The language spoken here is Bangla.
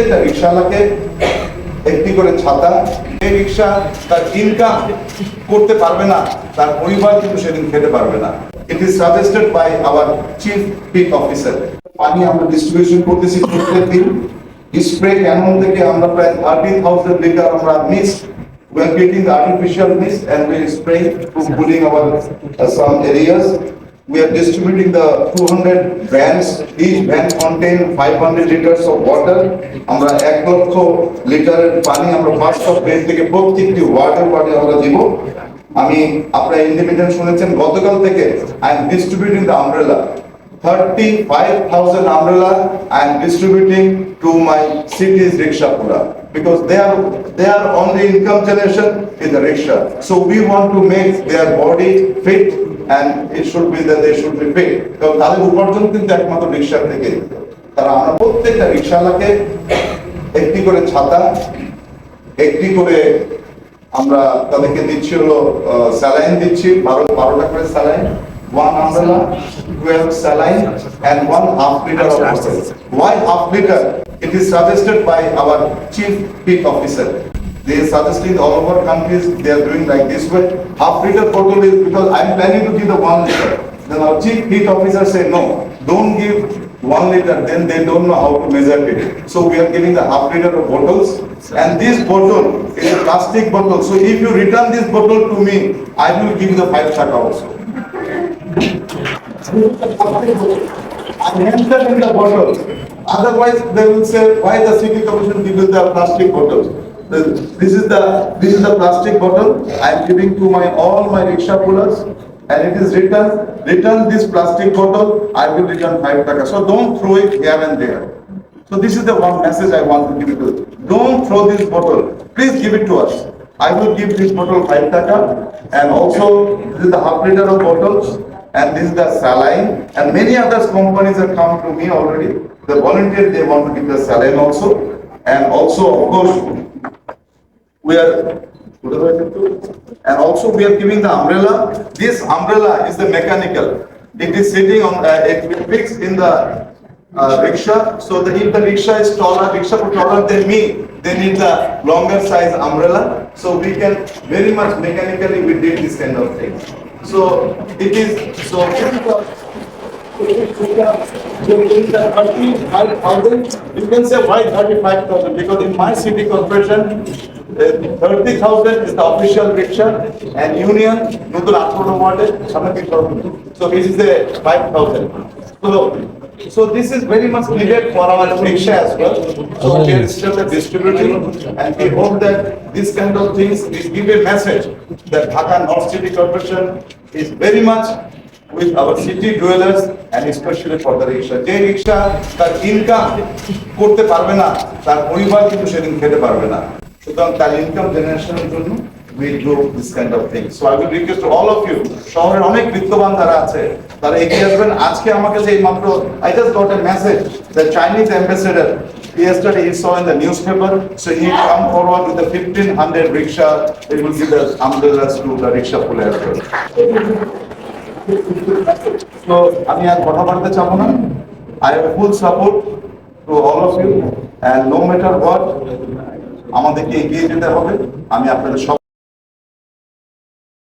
প্রত্যেকটা রিক্সাওয়ালাকে একটি করে ছাতা এই রিক্সা তার ইনকাম করতে পারবে না তার পরিবার কিন্তু সেদিন খেতে পারবে না। It is suggested by our chief pick officer পানি আমরা ডিস্ট্রিবিউশন করতেছি প্রত্যেক দিন। স্প্রে ক্যানন থেকে আমরা প্রায় থার্টি থাউজেন্ড লিটার আমরা miss We are creating the artificial mist and we are spraying cooling our uh, some areas. We are distributing the 200 vans. Each van contain 500 liters of water. আমরা এক লক্ষ লিটারের পানি আমরা অফ বেড থেকে প্রত্যেকটি ওয়ার্ডে ওয়ার্ডে আমরা দিব আমি আপনারা ইন্ডিপেন্ডেন্ট শুনেছেন গতকাল থেকে I am distributing the umbrella 35,000 umbrella I am distributing to my city's rickshaw pura because they are they are only income generation in the rickshaw. So we want to make their body fit and it should be that they should be fit. কারণ তাদের উপার্জন কিন্তু একমাত্র রিক্সা থেকে তারা আমরা প্রত্যেকটা রিক্সাওয়ালাকে একটি করে ছাতা একটি করে আমরা তাদেরকে দিচ্ছি হলো স্যালাইন দিচ্ছি বারো বারোটা করে saline one umbrella, 12 saline, and one half liter of water. Why half liter? It is suggested by our chief peak. They are suggesting all over countries, they are doing like this way. Half liter bottle is because I am planning to give the one liter. Then our chief peak officer said, no, don't give one liter, then they don't know how to measure it. So we are giving the half liter of bottles. And this bottle is a plastic bottle. So if you return this bottle to me, I will give you the five taka also. I mentioned in the bottle. Otherwise, they will say, why the city commission give you the plastic bottles? This is the, this is the plastic bottle I am giving to my, all my rickshaw pullers. And it is written, return this plastic bottle, I will return five taka. So don't throw it here and there. So this is the one message I want to give to you. Don't throw this bottle. Please give it to us. I will give this bottle five taka. And also, this is the half liter of bottles. And this is the saline. And many other companies have come to me already. The volunteer, they want to give the saline also. And also, of course, we are, and also we are giving the umbrella. This umbrella is the mechanical. It is sitting on, uh, it will fix in the uh, rickshaw. So that if the rickshaw is taller, rickshaw taller than me, they need the longer size umbrella. So we can very much mechanically we did this kind of thing. So it is, so. You can say why thirty-five thousand, because in my city corporation, thirty thousand is the official rickshaw and union, ওয়ার্ডে সামনে So this is the five thousand. So, so this is very much needed for our rickshaw as well. So we are still distributing and we hope that this kind of things, this give a message that Dhaka North City Corporation is very much with our city dwellers and especially for the rickshaw. যে রিক্সা তার ইনকাম করতে পারবে না তার পরিবার কিন্তু সেদিন খেতে পারবে না সুতরাং তার ইনকাম জেনারেশনের জন্য you, শহরের অনেক যারা আছে তারা এগিয়ে আসবেন আজকে এই মাত্র saw in the newspaper so he come forward with the 1500 rickshaw rickshaw আমি আর কথা চাবো না আমাদেরকে এগিয়ে যেতে হবে। আমি আপনাদের সব